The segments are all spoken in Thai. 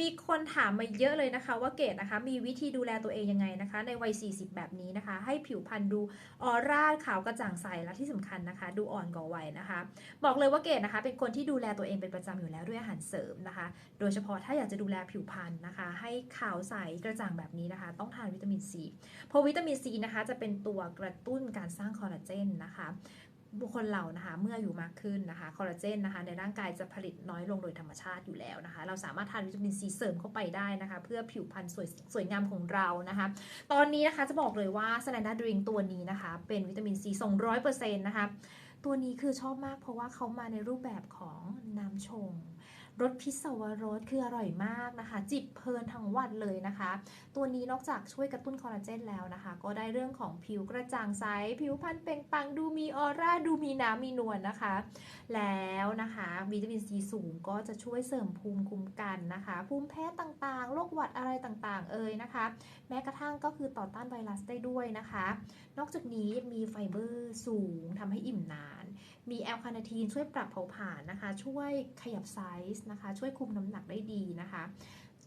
มีคนถามมาเยอะเลยนะคะ ว่าเกดนะคะ มีวิธีดูแลตัวเองยังไงนะคะ ในวัย 40 แบบนี้นะคะ ให้ผิวพรรณดูออร่าขาวกระจ่างใสและที่สำคัญนะคะ ดูอ่อนกว่าวัยนะคะ บอกเลยว่าเกดนะคะ เป็นคนที่ดูแลตัวเองเป็นประจำอยู่แล้วด้วยอาหารเสริมนะคะ โดยเฉพาะถ้าอยากจะดูแลผิวพรรณนะคะ ให้ขาวใสกระจ่างแบบนี้นะคะ ต้องทานวิตามินซีเพราะวิตามินซีนะคะ จะเป็นตัวกระตุ้นการสร้างคอลลาเจนนะคะ บุคคลเรานะคะเมื่ออายู่มากขึ้นนะคะคอลลาเจนนะคะในร่างกายจะผลิตน้อยลงโดยธรรมชาติอยู่แล้วนะคะ เราสามารถทานวิตามินซีเสริมเข้าไปได้นะคะ เพื่อผิวพรรณสวยสวยงามของเรานะคะ ตอนนี้นะคะจะบอกเลยว่าสแลนดาดริงตัวนี้นะคะ เป็นวิตามินซี200%นะคะ ตัวนี้คือชอบมากเพราะว่าเขามาในรูปแบบของน้ำชง รสพิศวรสคืออร่อยมากนะคะ จิบเพลินทั้งวันเลยนะคะ ตัวนี้นอกจากช่วยกระตุ้นคอลลาเจนแล้วนะคะ ก็ได้เรื่องของผิวกระจ่างใส ผิวพรรณเปล่งปลังดูมีออร่าดูมีน้ำมีนวลนะคะ แล้วนะคะวิตามินซีสูงก็จะช่วยเสริมภูมิคุ้มกันนะคะ ภูมิแพ้ต่างๆโรคหวัดอะไรต่างๆ เอ่ยนะคะ แม้กระทั่งก็คือต่อต้านไวรัสได้ด้วยนะคะ นอกจากนี้มีไฟเบอร์สูงทำให้อิ่มนาน มีแอลคาเนทีนช่วยปรับเผาผลาญนะคะ ช่วยขยับไซส์นะคะ ช่วยคุมน้ำหนักได้ดีนะคะ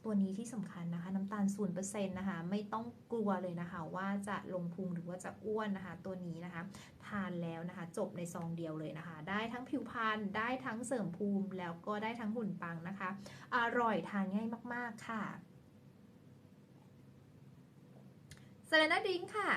ตัวนี้ที่สำคัญนะคะ น้ำตาล0%นะคะ ไม่ต้องกลัวเลยนะคะ ว่าจะลงพุงหรือว่าจะอ้วนนะคะ ตัวนี้นะคะ ทานแล้วนะคะ จบในซองเดียวเลยนะคะ ได้ทั้งผิวพรรณได้ทั้งเสริมภูมิแล้วก็ได้ทั้งหุ่นปังนะคะ อร่อยทานง่ายมาก ๆค่ะสเลนาดิงค่ะ